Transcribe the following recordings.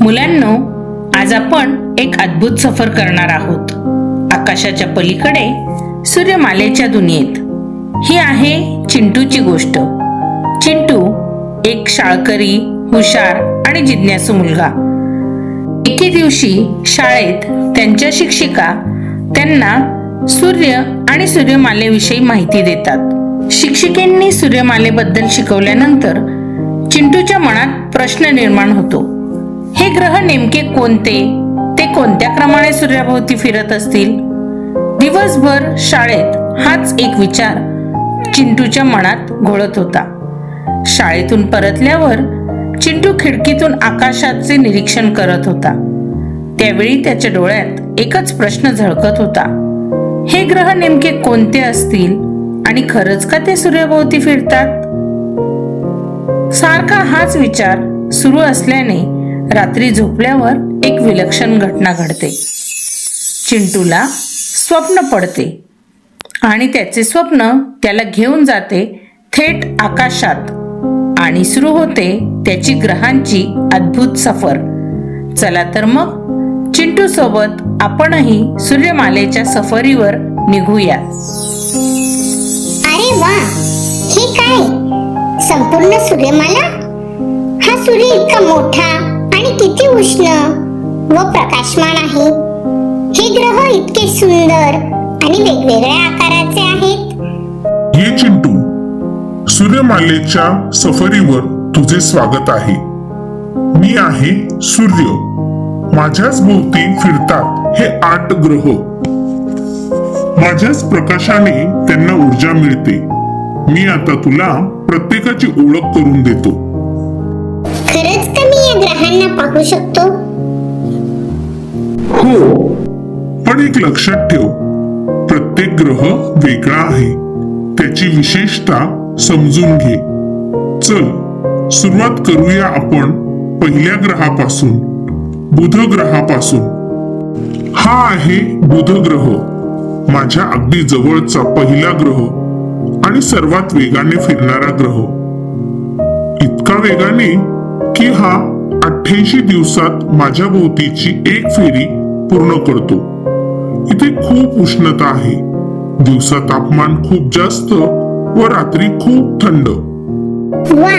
मुलांनो आज आपण एक अद्भुत सफर करणार आहोत. आकाशाच्या पलीकडे सूर्यमालेच्या दुनियेत. ही आहे चिंटूची गोष्ट. चिंटू एक शाळकरी हुशार आणि जिज्ञासू मुलगा. एके दिवशी शाळेत त्यांच्या शिक्षिका त्यांना सूर्य आणि सूर्यमालेविषयी माहिती देतात. शिक्षिकेंनी सूर्यमालेबद्दल शिकवल्यानंतर चिंटूच्या मनात प्रश्न निर्माण होतो. हे ग्रह नेमके कोणते? ते कोणत्या क्रमाने सूर्याभोवती फिरत असतील? दिवसभर शाळेत हाच एक विचार चिंटूच्या मनात घोळत होता. शाळेतून परतल्यावर चिंटू खिडकीतून आकाशाचे निरीक्षण करत होता. त्यावेळी त्याच्या डोळ्यात एकच प्रश्न झळकत होता. हे ग्रह नेमके कोणते असतील आणि खरंच का ते सूर्याभोवती फिरतात? सारखा हाच विचार सुरू असल्याने रात्री झोपल्यावर एक विलक्षण घटना घडते. चिंटूला स्वप्न पडते आणि त्याचे स्वप्न त्याला घेऊन जाते थेट आकाशात आणि सुरू होते त्याची ग्रहांची अद्भुत सफर. चला तर मग चिंटू सोबत आपणही सूर्यमालेच्या सफरीवर निघूया अरे वा! हे काय संपूर्ण सूर्यमाला? हा सूर्य इतका मोठा आणि किती उष्ण व प्रकाशमान आहे. हे ग्रह इतके सुंदर आणि वेगवेगळ्या आकाराचे आहेत. ये चिंटू सूर्यमालेच्या सफरीवर तुझे स्वागत आहे. मी आहे सूर्य. माझ्याच भोवती फिरतात हे आठ ग्रह. माझ्याच प्रकाशाने त्यांना ऊर्जा मिळते. मी आता तुला प्रत्येकाची ओळख करून देतो. खरंच का मी या ग्रहांना पाहू शकतो. हो पण एक लक्षात ठेव. प्रत्येक ग्रह वेगळा आहे. त्याची विशेषता समजून घे. चल सुरुवात करूया आपण पहिल्या ग्रहापासून बुध ग्रहापासून. हा आहे बुध ग्रह माझ्या अगदी जवळचा पहिला ग्रह आणि सर्वात वेगाने फिरणारा ग्रह. इतका वेगाने की हा अठ्ठ्याऐंशी दिवसात माझ्या भोवतीची एक फेरी पूर्ण करतो. इथे खूप उष्णता आहे. दिवसा तापमान खूप जास्त व रात्री खूप थंड. वा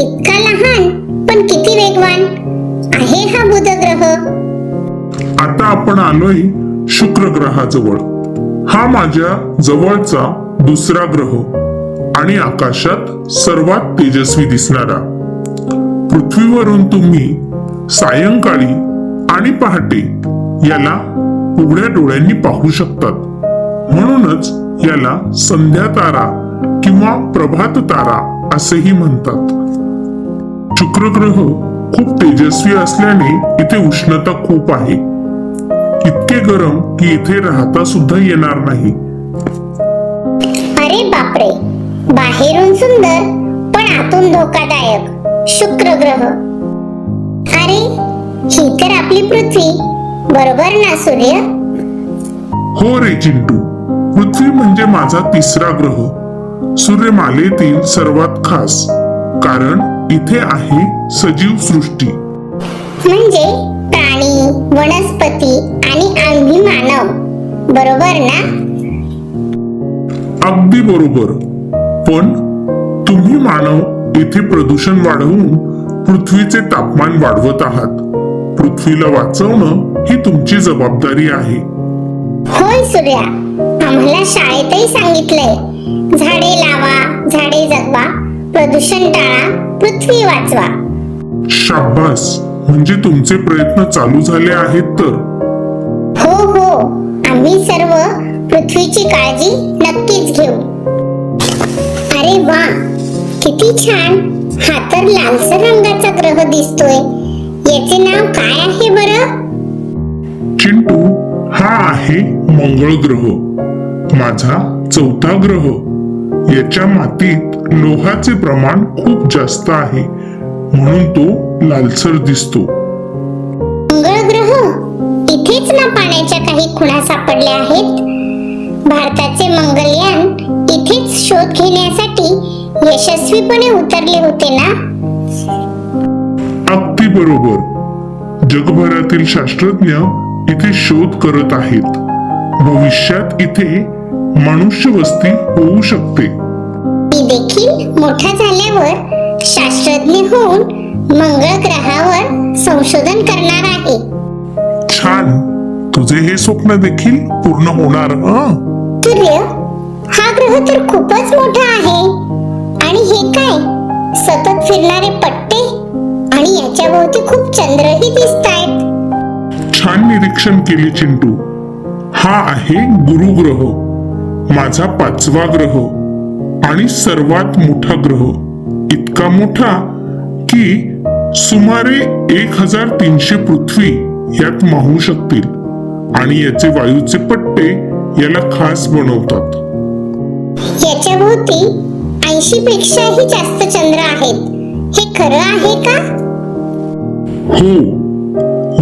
इतका लहान पण किती वेगवान. आहे हा बुध ग्रह आता आपण आलोय शुक्र ग्रहाजवळ हा माझ्या जवळचा दुसरा ग्रह. आणि आकाशात सर्वात तेजस्वी दिसणारा. पृथ्वीवरून तुम्ही सायंकाळी आणि पहाटे याला उघड्या डोळ्यांनी पाहू शकतात. म्हणूनच याला संध्या तारा किंवा प्रभात तारा असेही म्हणतात. शुक्र ग्रह खूप तेजस्वी असल्याने इथे उष्णता खूप आहे. इतके गरम की इथे राहता सुद्धा येणार नाही. अरे बापरे बाहेरून सुंदर पण आतून धोकादायक. शुक्र ग्रह अरे ही तर आपली पृथ्वी. बरोबर ना सूर्य? हो रे चिंटू. पृथ्वी म्हणजे माझा तिसरा ग्रह. सूर्यमालेतील सर्वात खास कारण इथे आहे सजीव सृष्टी. म्हणजे प्राणी वनस्पती आणि आम्ही मानव. बरोबर ना? अगदी बरोबर. पण तुम्ही मानव येथे प्रदूषण वाढवून पृथ्वीचे तापमान वाढवत आहात. पृथ्वीला वाचवणं ही तुमची जबाबदारी आहे. होय सूर्या आम्हाला शाळेतही सांगितलंय झाडे लावा झाडे जगवा प्रदूषण टाळा पृथ्वी वाचवा. शाब्बास म्हणजे तुमचे प्रयत्न चालू झाले आहेत तर? हो हो आम्ही सर्व पृथ्वीची काळजी नक्कीच घेऊ. अरे वा! किती छान. हा तर लालसर रंगाचा ग्रह दिसतोय. याचे नाव काय आहे बरं? चिंटू हा आहे मंगळ ग्रह. माझा चौथा ग्रह. याच्या मातीत लोहाचे प्रमाण खूप जास्त आहे. म्हणून तो लालसर दिसतो. मंगळ ग्रह? इथेच ना पाण्याच्या काही खुणा सापडल्या आहेत. भारताचे मंगलयान इथेच शोध घेण्यासाठी यशस्वीपणे उतरले होते ना? अगदी बरोबर. जगभरातील शास्त्रज्ञ इथे शोध करत आहेत. भविष्यात इथे मनुष्य वस्ती होऊ शकते. मी देखील मोठा झाल्यावर शास्त्रज्ञ होऊन मंगळ ग्रहावर संशोधन करणार आहे. छान. तुझे हे स्वप्न देखील पूर्ण होणार सूर्य हा ग्रह तर खूपच मोठा आहे. आणि हे काय? सतत फिरणारे पट्टे? आणि याच्या भोवती खूप चंद्रही दिसत आहेत छान निरीक्षण केले चिंटू. हा आहे गुरुग्रह माझा पाचवा ग्रह आणि सर्वात मोठा ग्रह. इतका मोठा की सुमारे एक हजार तीनशे पृथ्वी यात मावू शकतील आणि याचे वायूचे पट्टे याला खास बनवतात. याच्या भोवती ऐंशी पेक्षाही जास्त चंद्र आहेत. हे खरं आहे का? हो.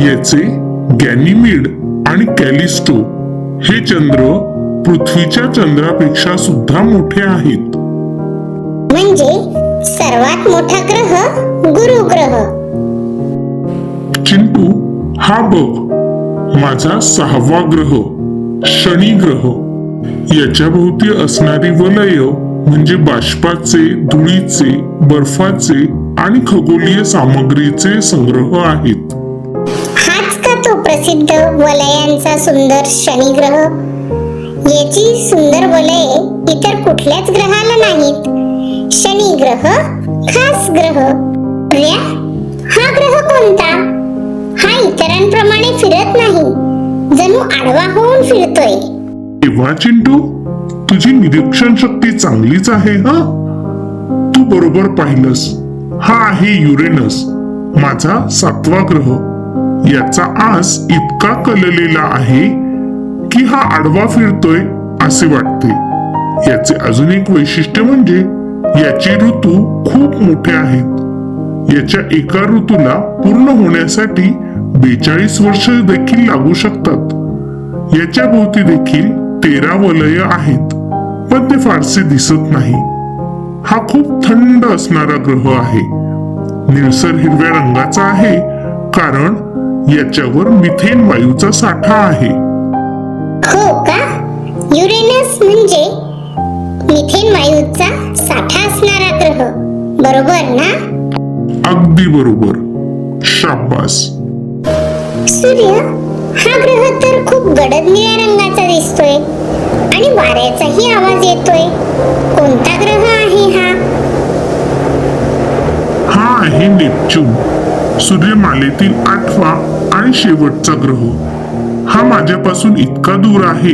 याचे गॅनिमीड आणि कॅलिस्टो हे चंद्र पृथ्वीच्या चंद्रापेक्षा सुद्धा मोठे आहेत. म्हणजे सर्वात मोठा ग्रह गुरु ग्रह. चिंटू हा बघ. माझा सहावा ग्रह शनी ग्रह. याच्या भोवती असणारी वलय म्हणजे बाष्पाचे धुळीचे बर्फाचे आणि खगोलीय सामग्रीचे संग्रह आहेत. हाच का तो प्रसिद्ध वलयांचा सुंदर शनी ग्रह याची सुंदर वलये इतर कुठल्याच ग्रहाला नाहीत. शनी ग्रह खास ग्रह. सूर्या हा ग्रह कोणता? हा इतरांप्रमाणे फिरत नाही. जणू आडवा होऊन फिरतोय. तेव्हा चिंटू? तुझी निरीक्षण शक्ती चांगलीच आहे हा? तू बरोबर पाहिलंस. हा आहे युरेनस माझा सातवा ग्रह. याचा आस इतका कललेला आहे की हा आडवा फिरतोय असे वाटते. याचे अजून एक वैशिष्ट्य म्हणजे याचे ऋतू खूप मोठे आहेत. याच्या एका ऋतूला पूर्ण होण्यासाठी बेचाळीस वर्ष देखील लागू शकतात. याच्या भोवती देखील तेरा वलय आहेत. पण ते फारसे दिसत नाही. हा खूप थंड असणारा ग्रह आहे. निळसर हिरव्या रंगाचा आहे कारण याच्यावर मिथेन वायूचा साठा आहे. हो का? युरेनस म्हणजे मिथेन वायूचा साठा असणारा ग्रह. बरोबर ना? अगदी बरोबर. शाबास. सूर्य हा ग्रह तर खूप गडद निळ्या रंगाचा दिसतोय. आणि वाऱ्याचाही आवाज येतोय. कोणता ग्रह आहे हा? हा आहे नेपच्यून. सूर्यमालेतील आठवा आणि शेवटचा ग्रह. हा माझ्यापासून इतका दूर आहे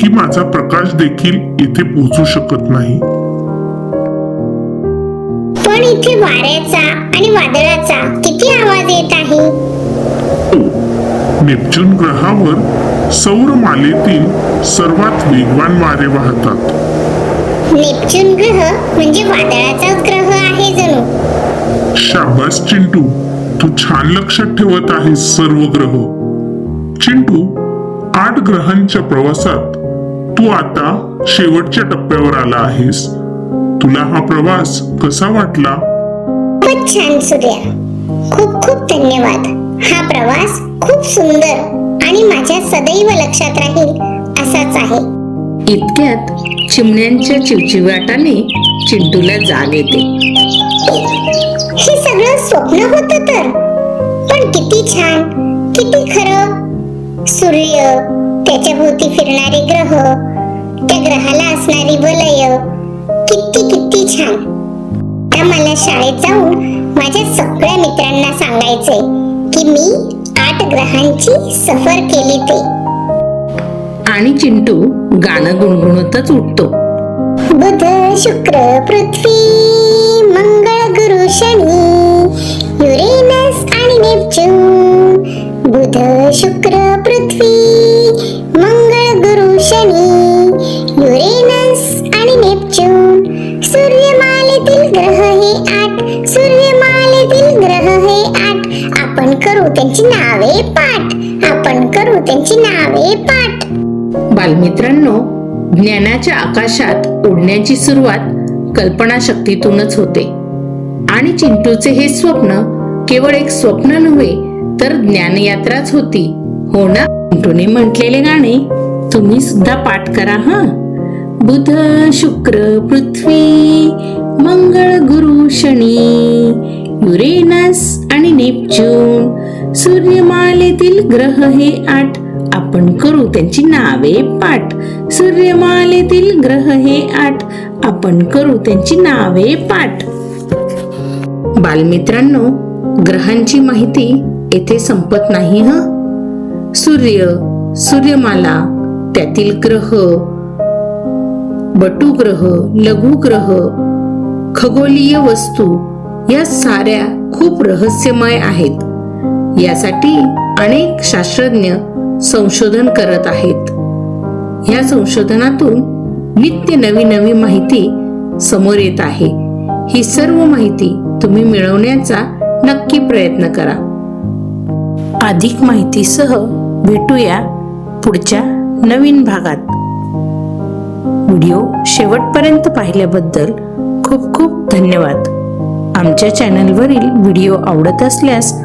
की माझा प्रकाश देखील इथे पोहोचू शकत नाही. पण इथे वाऱ्याचा आणि वादळाचा किती आवाज येत आहे? नेपच्यून ग्रहावर सौर मालेतील सर्वात वेगवान वारे वाहतात. नेपच्यून ग्रह म्हणजे वादळाचाच ग्रह आहे जणू. शाबास चिंटू. तू छान लक्षात ठेवत आहेस सर्व ग्रह. चिंटू आठ ग्रहांच्या प्रवासात तू आता शेवटच्या टप्प्यावर आला आहेस. तुला हा प्रवास कसा वाटला? खूपच छान सूर्या खूप खूप धन्यवाद. हा प्रवास खूप सुंदर. आणि माझ्या सदैव लक्षात राहील असाच आहे. इतक्यात चिमण्यांच्या चिवचिवाटाने चिंटूला जाग येते. हे सगळं स्वप्न होतं तर. पण किती छान किती खरं. सूर्य त्याच्या भोवती फिरणारे ग्रह त्या ग्रहाला असणारी वलय. किती किती छान. आता मला शाळेत जाऊन माझ्या सगळ्या मित्रांना सांगायचंय की मी आठ ग्रहांची सफर केली ते. आणि चिंटू गाणं गुणगुणतच उठतो. बुध शुक्र पृथ्वी मंगळ गुरु शनी युरेनस आणि नेपच्यून. बुध शुक्र पृथ्वी मंगळ गुरु शनी आपण नावे पाठ. बालमित्रांनो ज्ञानाच्या आकाशात उडण्याची सुरुवात कल्पनाशक्तीतूनच होते. आणि चिंटूचे हे स्वप्न केवळ एक स्वप्न नव्हे तर ज्ञानयात्राच होती. हो ना? चिंटूने म्हटलेले गाणे तुम्ही सुद्धा पाठ करा हा? बुध शुक्र पृथ्वी मंगळ गुरु शनी युरेनस आणि नेपच्यून सूर्यमालेतील ग्रह हे आठ. आपण करू त्यांची नावे पाठ. सूर्यमालेतील ग्रह हे आठ. आपण करू त्यांची नावे पाठ. बालमित्रांनो ग्रहांची माहिती येथे संपत नाही ह? सूर्य सूर्यमाला त्यातील ग्रह बटुग्रह लघुग्रह खगोलीय वस्तू या साऱ्या खूप रहस्यमय आहेत. यासाठी अनेक शास्त्रज्ञ संशोधन करत आहेत. या संशोधनातून नित्य नवी नवी माहिती समोर येत आहे. ही सर्व माहिती तुम्ही मिळवण्याचा नक्की प्रयत्न करा. अधिक माहितीसह भेटूया पुढच्या नवीन भागात. व्हिडिओ शेवटपर्यंत पाहिल्याबद्दल खूप खूप धन्यवाद. आमच्या चॅनलवरील व्हिडिओ आवडत असल्यास